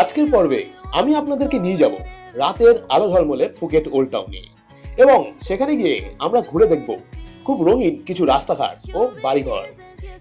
আজকের পর্বে আমি আপনাদেরকে নিয়ে যাব রাতের আলো ঝলমলে ফুকেট ওল্ড টাউনে এবং সেখানে গিয়ে আমরা ঘুরে দেখব খুব রঙিন কিছু রাস্তাঘাট ও বাড়িঘর।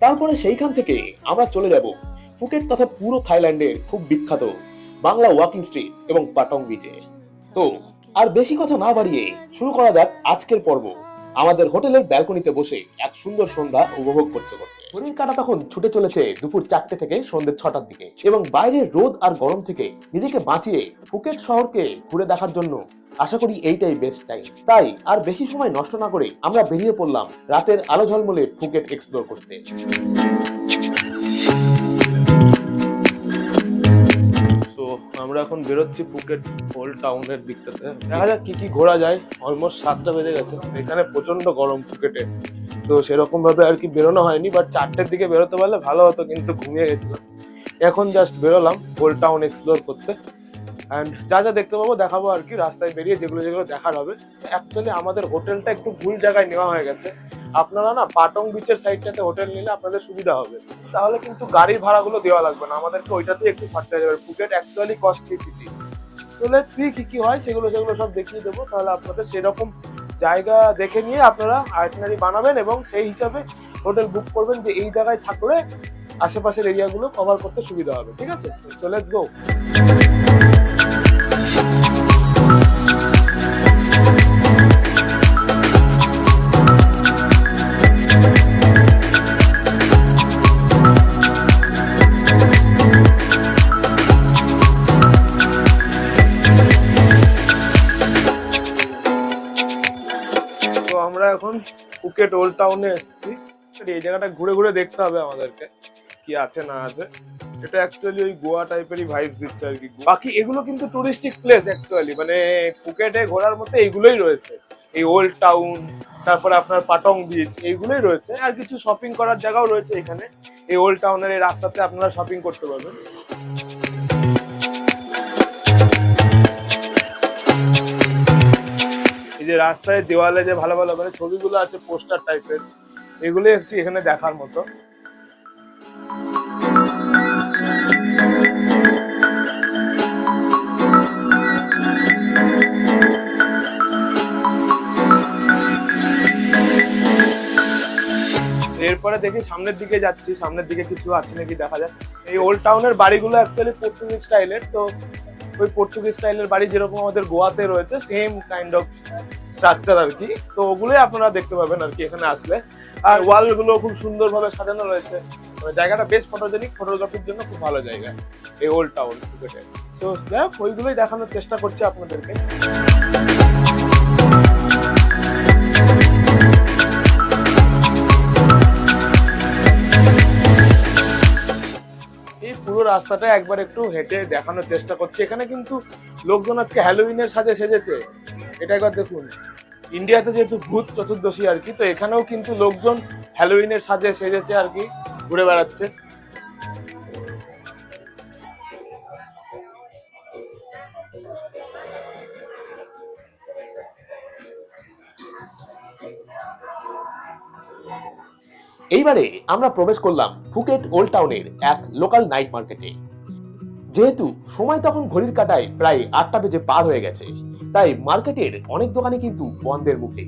তারপরে সেইখান থেকে আমরা চলে যাব ফুকেট তথা পুরো থাইল্যান্ডের খুব বিখ্যাত বাংলা ওয়াকিং স্ট্রিট এবং পাটং বিচে তো আর বেশি কথা না বাড়িয়ে শুরু করা যাক আজকের পর্ব। আমাদের হোটেলের ব্যালকনিতে বসে এক সুন্দর সন্ধ্যা উপভোগ করতে করতে। ঘড়ির কাটা তখন ছুটে চলেছে দুপুর চারটে থেকে সন্ধ্যে ছটার দিকে এবং বাইরের রোদ আর গরম থেকে নিজেকে বাঁচিয়ে ফুকেট শহরকে ঘুরে দেখার জন্য আশা করি এইটাই বেস্ট টাইম তাই আর বেশি সময় নষ্ট না করে আমরা বেরিয়ে পড়লাম রাতের আলো ঝলমলে ফুকেট এক্সপ্লোর করতে। আমরা এখন বেরোচ্ছি ফুকেট ওল্ড টাউনের দিকটাতে। দেখা যাক কি কি ঘোরা যায়। অলমোস্ট সাতটা বেজে গেছে। এখানে প্রচণ্ড গরম ফুকেটে। তো সেরকম ভাবে আর কি বেরোনো হয়নি বাট চারটের দিকে বেরোতে পারলে ভালো হতো, কিন্তু ঘুমিয়ে গেছিলাম। এখন জাস্ট বেরোলাম ওল্ড টাউন এক্সপ্লোর করতে। অ্যান্ড যা যা দেখতে পাবো, দেখাবো আর কি, রাস্তায় বেরিয়ে যেগুলো যেগুলো দেখার হবে। অ্যাকচুয়ালি আমাদের হোটেলটা একটু ভুল জায়গায় নেওয়া হয়ে গেছে। আপনারা না পাটং বিচের সাইডটাতে হোটেল নিলে আপনাদের সুবিধা হবে। তাহলে কিন্তু গাড়ির ভাড়াগুলো দেওয়া লাগবে না, আমাদেরকে ওইটাতে একটু খরচা যাবে। ফুকেট অ্যাকচুয়ালি কস্টলি সিটি তাহলে তুই কী কী হয়, সেগুলো সেগুলো সব দেখিয়ে দেবো। তাহলে আপনাদের সেরকম জায়গা দেখে নিয়ে আপনারা আইটিনারি বানাবেন এবং সেই হিসাবে হোটেল বুক করবেন যে এই জায়গায় থাকলে আশেপাশের এরিয়াগুলো কভার করতে সুবিধা হবে। ঠিক আছে? চলে গো আমরা এখন ফুকেট ওল্ড টাউনে এসেছি। এই জায়গাটা ঘুরে ঘুরে দেখতে হবে আমাদেরকে, কি আছে না আছে। এটা অ্যাকচুয়ালি ওই গোয়া টাইপেরই ভাইব দিচ্ছে আর কি। বাকি এগুলো কিন্তু টুরিস্টিক প্লেস অ্যাকচুয়ালি মানে ফুকেটে ঘোরার মধ্যে এইগুলোই রয়েছে। এই ওল্ড টাউন তারপরে আপনার পাটং বিচ এইগুলোই রয়েছে। আর কিছু শপিং করার জায়গাও রয়েছে এখানে। এই ওল্ড টাউনের এই রাস্তাতে আপনারা শপিং করতে পারবেন। এই যে রাস্তায় দেওয়ালে যে ভালো ভালো মানে ছবিগুলো আছে, পোস্টার টাইপের এগুলো একটু এখানে দেখার মতো। এরপরে দেখি সামনের দিকে যাচ্ছি, সামনের দিকে কিছু আছে নাকি দেখা যাক। এই ওল্ড টাউনের বাড়িগুলো অ্যাকচুয়ালি পর্তুগিজ স্টাইলের তো ওই পর্তুগিজ স্টাইলের বাড়ি যেরকম আমাদের গোয়াতে রয়েছে সেম কাইন্ড অফ স্ট্রাকচার আর কি। তো ওগুলোই আপনারা দেখতে পাবেন আর কি এখানে আসলে। আর ওয়ালগুলো খুব সুন্দর ভাবে সাজানো রয়েছে। জায়গাটা বেশ ফটোজেনিক ফটোগ্রাফির জন্য খুব ভালো জায়গা। এই ওল্ড টাউন তো যাই হোক, ওইগুলোই দেখানোর চেষ্টা করছি আপনাদেরকে। রাস্তাটা একবার একটু হেঁটে দেখানোর চেষ্টা করছি। এখানে কিন্তু লোকজন আজকে হ্যালোউইনের সাজে সেজেছে। এটা একবার দেখুন। ইন্ডিয়াতে যেহেতু ভূত চতুর্দশী আর কি, তো এখানেও কিন্তু লোকজন হ্যালোউইনের সাজে সেজেছে আর কি, ঘুরে বেড়াচ্ছে। এইবারে আমরা প্রবেশ করলাম ফুকেট ওল্ড টাউনের এক লোকাল নাইট মার্কেটে। যেহেতু সময় তখন ঘড়ির কাটায় প্রায় আটটা বেজে পার হয়ে গেছে, তাই মার্কেটের অনেক দোকানে কিন্তু বন্ধের মুখে।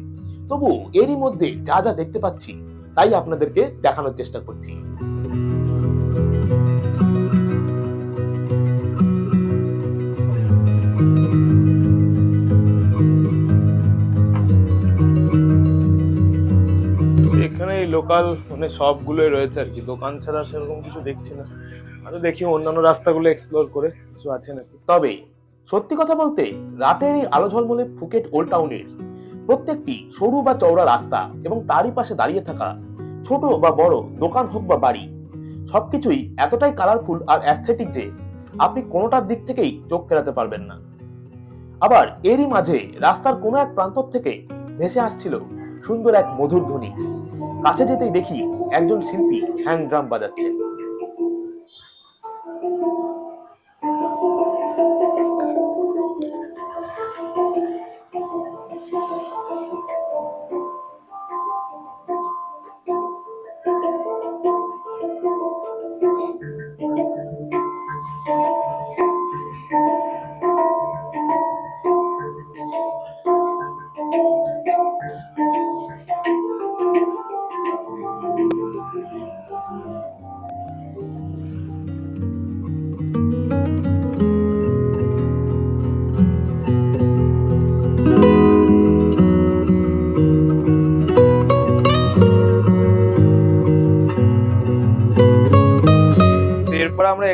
তবু এরই মধ্যে যা যা দেখতে পাচ্ছি, তাই আপনাদেরকে দেখানোর চেষ্টা করছি। লোকাল মানে সবগুলোই রয়েছে আর কি। দোকান ছাড়া সেরকম কিছু দেখছি না। আরও দেখি অন্যান্য রাস্তাগুলো এক্সপ্লোর করে কিছু আছে নাকি। তবে সত্যি কথা বলতে রাতের এই আলো ঝলমলে ফুকেট ওল্ড টাউনের প্রত্যেকটি সরু বা চওড়া রাস্তা এবং তারই পাশে দাঁড়িয়ে থাকা ছোট বা বড় দোকান হোক বা বাড়ি, সবকিছুই এতটাই কালারফুল আর অ্যাস্থেটিক যে আপনি কোনোটার দিক থেকেই চোখ ফেরাতে পারবেন না। আবার এরই মাঝে রাস্তার কোনো এক প্রান্ত থেকে ভেসে আসছিল সুন্দর এক মধুর ধ্বনি। কাছে যেতেই দেখি একজন শিল্পী হ্যান্ড ড্রাম বাজাচ্ছেন।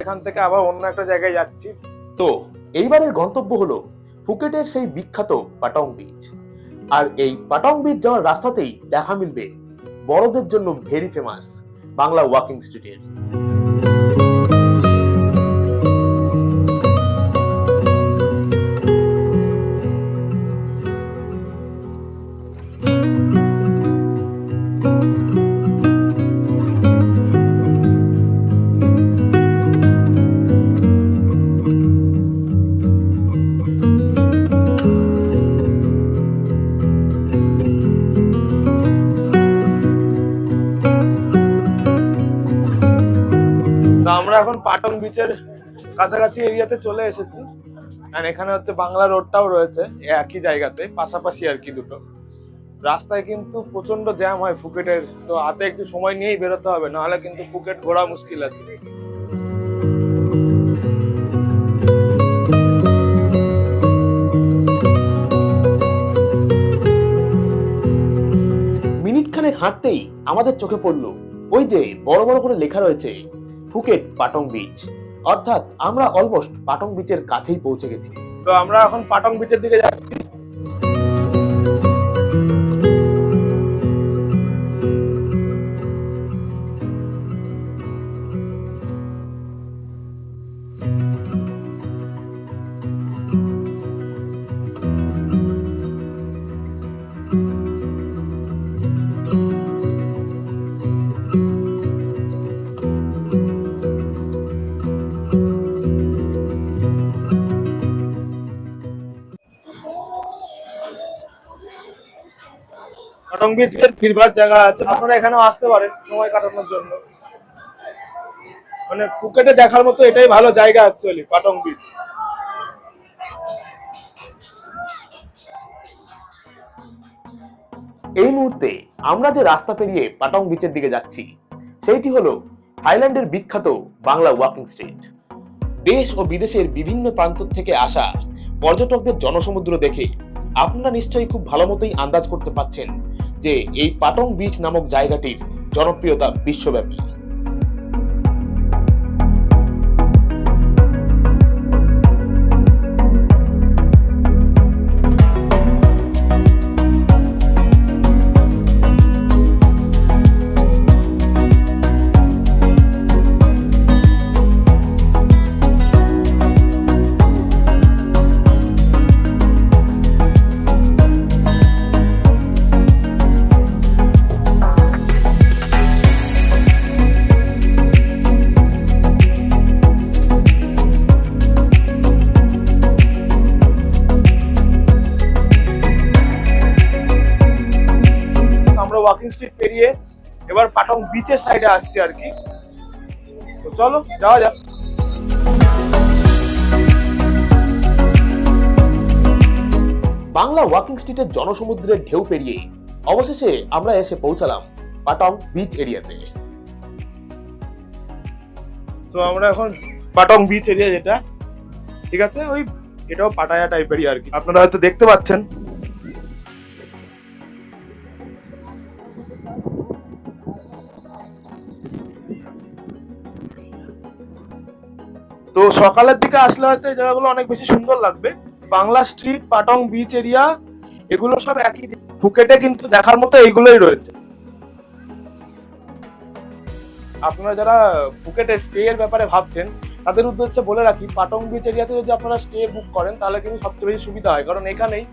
এখান থেকে আবার অন্য একটা জায়গায় যাচ্ছি। তো এইবারের গন্তব্য হলো ফুকেটের সেই বিখ্যাত পাটং বিচ আর এই পাটং বিচ যাওয়ার রাস্তাতেই দেখা মিলবে বড়দের জন্য ভেরি ফেমাস বাংলা ওয়াকিং স্ট্রিটের এখন পাটং বিচের কাছাকাছি এরিয়াতে চলে এসেছি। আর এখানে হচ্ছে বাংলা রোডটাও রয়েছে একই জায়গাতে, পাশাপাশি আর কি দুটো। রাস্তায় কিন্তু প্রচণ্ড জ্যাম হয় ফুকেটের, তো হাতে একটু সময় নিয়েই বেরোতে হবে, নাহলে কিন্তু ফুকেট ঘোরা মুশকিল আছে। মিনিট খানেক হাঁটতেই আমাদের চোখে পড়ল, ওই যে বড় বড় করে লেখা রয়েছে ফুকেট পাটং বিচ অর্থাৎ আমরা অলমোস্ট পাটং বিচের কাছেই পৌঁছে গেছি। তো আমরা এখন পাটং বিচের দিকে যাচ্ছি। ফিরবার জায়গা আছে। আপনারা এখানেও আসতে পারেন সময় কাটানোর জন্য। মানে ফুকেটে দেখার মতো এটাই ভালো জায়গা অ্যাকচুয়ালি পাটং বিচ এই মুহূর্তে আমরা যে রাস্তা পেরিয়ে পাটং বিচের দিকে যাচ্ছি, সেইটি হলো থাইল্যান্ডের বিখ্যাত বাংলা ওয়াকিং স্ট্রিট দেশ ও বিদেশের বিভিন্ন প্রান্ত থেকে আসা পর্যটকদের জনসমুদ্র দেখে আপনারা নিশ্চয়ই খুব ভালো মতোই আন্দাজ করতে পারছেন যে এই পাটং বিচ নামক জায়গাটির জনপ্রিয়তা বিশ্বব্যাপী। পাটং বিচের সাইডে আসছি আর কি। তো চলো যাওয়া যাক। বাংলা ওয়াকিং স্ট্রিটের জনসমুদ্রের ঢেউ পেরিয়ে অবশেষে আমরা এসে পৌঁছালাম পাটং বিচ এরিয়াতে তো। আমরা এখন পাটং বিচ এরিয়া যেটা ঠিক আছে? ওই এটাও পাটায়া টাইপেরই আর কি। আপনারা হয়তো দেখতে পাচ্ছেন। তো সকালের দিকে আসলে হয়তো এই জায়গাগুলো অনেক বেশি সুন্দর লাগবে। Bangla street, Patong beach area এগুলো সব একই ফুকেটে কিন্তু দেখার মতো এইগুলোই রয়েছে। আপনারা যারা ফুকেটে স্টে এর ব্যাপারে ভাবছেন, তাদের উদ্দেশ্যে বলে রাখি, পাটং বিচ এরিয়াতে যদি আপনারা স্টে বুক করেন, তাহলে কিন্তু সবচেয়ে বেশি সুবিধা হয়। কারণ এখানেই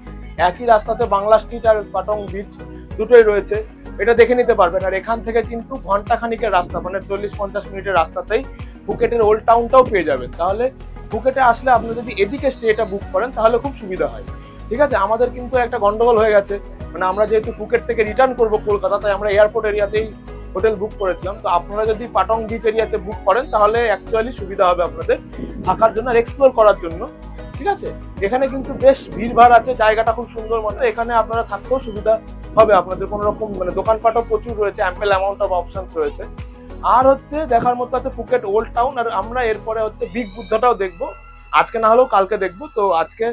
একই রাস্তাতে বাংলা স্ট্রিট আর পাটং বিচ দুটোই রয়েছে। এটা দেখে নিতে পারবেন। আর এখান থেকে কিন্তু ঘণ্টা খানিকের রাস্তা মানে চল্লিশ পঞ্চাশ মিনিটের রাস্তাতেই ফুকেটের ওল্ড টাউনটাও পেয়ে যাবেন। তাহলে ফুকেটে আসলে আপনি যদি এদিকে স্টেটা বুক করেন, তাহলে খুব সুবিধা হয়। ঠিক আছে? আমাদের কিন্তু একটা গন্ডগোল হয়ে গেছে। মানে আমরা যেহেতু ফুকেট থেকে রিটার্ন করব কলকাতা, তাই আমরা এয়ারপোর্ট এরিয়াতেই হোটেল বুক করেছিলাম। তো আপনারা যদি পাটং বিচ এরিয়াতে বুক করেন, তাহলে অ্যাকচুয়ালি সুবিধা হবে আপনাদের থাকার জন্য আর এক্সপ্লোর করার জন্য। ঠিক আছে? এখানে কিন্তু বেশ ভিড় ভাড় আছে, জায়গাটা খুব সুন্দর মতো। এখানে আপনারা থাকতেও সুবিধা হবে। আপনাদের কোনো রকম মানে দোকানপাটও প্রচুর রয়েছে অ্যাম্পেল অ্যামাউন্ট অফ অপশনস রয়েছে। আর হচ্ছে দেখার মতো আছে ফুকেট ওল্ড টাউন আর আমরা এরপরে হচ্ছে বিগ বুদ্ধাটাও দেখব। আজকে না হলেও কালকে দেখব, তো আজকে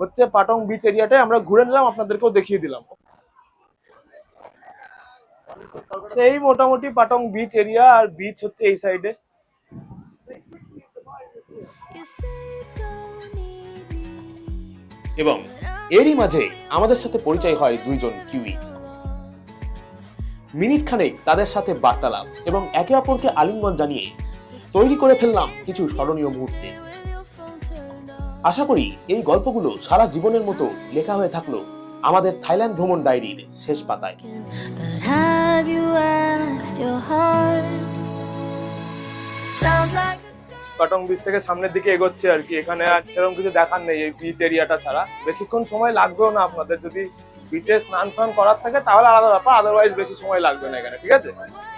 হচ্ছে পাটং বিচ এরিয়াটায় আমরা ঘুরে নিলাম, আপনাদেরকেও দেখিয়ে দিলাম। এই মোটামুটি পাটং বিচ এরিয়া আর বিচ হচ্ছে এই সাইডে. এবং এরই মাঝে আমাদের সাথে পরিচয় হয় দুইজন কিউই। মিনিট খানেক তাদের সাথে বার্তালাপ এবং একে অপরকে আলিঙ্গন জানিয়ে তৈরি করে ফেললাম কিছু স্মরণীয় মুহূর্তে. আশা করি এই গল্পগুলো সারা জীবনের মতো লেখা হয়ে থাকল আমাদের থাইল্যান্ড ভ্রমণ ডায়েরির শেষ পাতায়। কাটং বিচ থেকে সামনের দিকে এগোচ্ছে আর কি। এখানে আর সেরকম কিছু দেখার নেই এই বিচ এরিয়াটা ছাড়া। বেশিক্ষণ সময় লাগবেও না আপনাদের যদি বিচে স্নান ফান করার থাকে, তাহলে আলাদা ব্যাপার আদারওয়াইজ বেশি সময় লাগবে না এখানে, ঠিক আছে?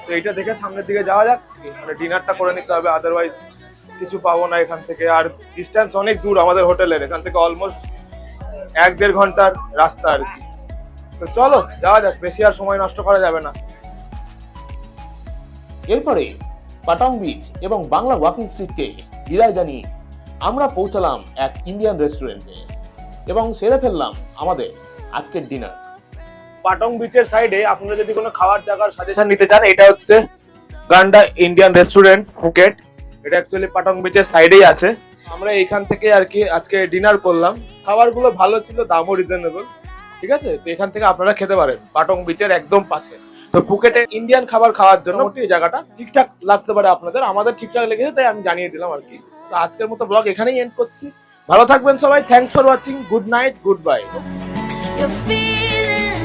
তো এইটা দেখে সামনের দিকে যাওয়া যাক মানে ডিনারটা করে নিতে হবে আদারওয়াইজ কিছু পাবো না এখান থেকে। আর ডিস্টেন্স অনেক দূর আমাদের হোটেলের, এখান থেকে অলমোস্ট এক দেড় ঘণ্টার রাস্তা আর কি। তো চলো, যাওয়া যাক, বেশি আর সময় নষ্ট করা যাবে না। এরপরে পাটং বিচ এবং বাংলা ওয়াকিং স্ট্রিটকে বিদায় জানিয়ে আমরা পৌঁছালাম এক ইন্ডিয়ান রেস্টুরেন্টে এবং সেরে ফেললাম আমাদের আজকের ডিনার পাটং বিচের সাইডে আপনারা যদি কোনো খাবার জায়গার সাজেশন নিতে চান এটা হচ্ছে গান্ডা ইন্ডিয়ান রেস্টুরেন্ট ফুকেট এটা অ্যাকচুয়ালি পাটং বিচের সাইডেই আছে। আমরা এইখান থেকে আর কি আজকে ডিনার করলাম। খাবারগুলো ভালো ছিল দামও রিজনেবল ঠিক আছে? তো এখান থেকে আপনারা খেতে পারেন পাটং বিচের একদম পাশে। তো ফুকেটে ইন্ডিয়ান খাবার খাওয়ার জন্য এই জায়গাটা ঠিকঠাক লাগতে পারে আপনাদের। আমাদের ঠিকঠাক লেগেছে তাই আমি জানিয়ে দিলাম আর কি। তো আজকের মতো ব্লগ এখানেই এন্ড করছি। ভালো থাকবেন সবাই। Thanks for watching good night good bye you're feeling.